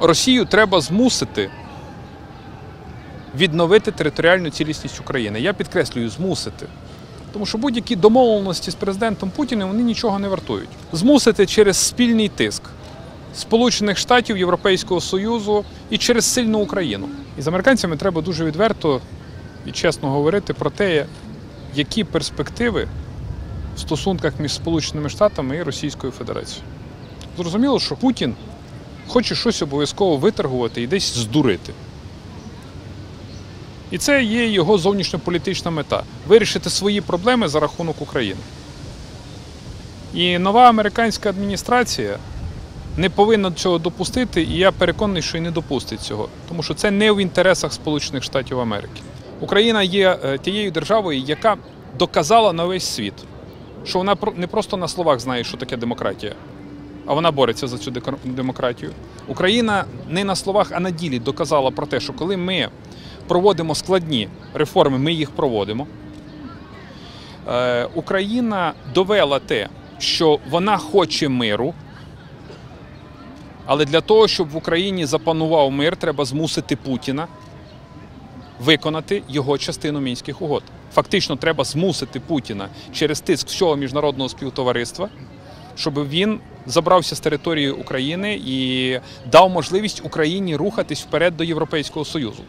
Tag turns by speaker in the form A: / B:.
A: Росію треба змусити відновити територіальну цілісність України. Я підкреслюю, змусити. Тому що будь-які домовленості з президентом Путіним вони нічого не вартують. Змусити через спільний тиск Сполучених Штатів, Європейського Союзу і через сильну Україну. І з американцями треба дуже відверто і чесно говорити про те, які перспективи в стосунках між Сполученими Штатами і Російською Федерацією. Зрозуміло, що Путін хоче щось обов'язково виторгувати і десь здурити. І це є його зовнішньополітична мета вирішити свої проблеми за рахунок України. І нова американська адміністрація не повинна цього допустити, і я переконаний, що і не допустить цього, тому що це не в інтересах Сполучених Штатів Америки. Україна є е, тією державою, яка доказала на весь світ, що вона не просто на словах знає, що таке демократія, а вона бореться за цю демократію. Україна не на словах, а на ділі доказала про те, що коли ми проводимо складні реформи, ми їх проводимо. Е, Україна довела те, що вона хоче миру. Але для того, щоб в Україні запанував мир, треба змусити Путіна виконати його частину мінських угод. Фактично, треба змусити Путіна через тиск всього міжнародного співтовариства, щоб він забрався з території України і дав можливість Україні рухатись вперед до Європейського Союзу.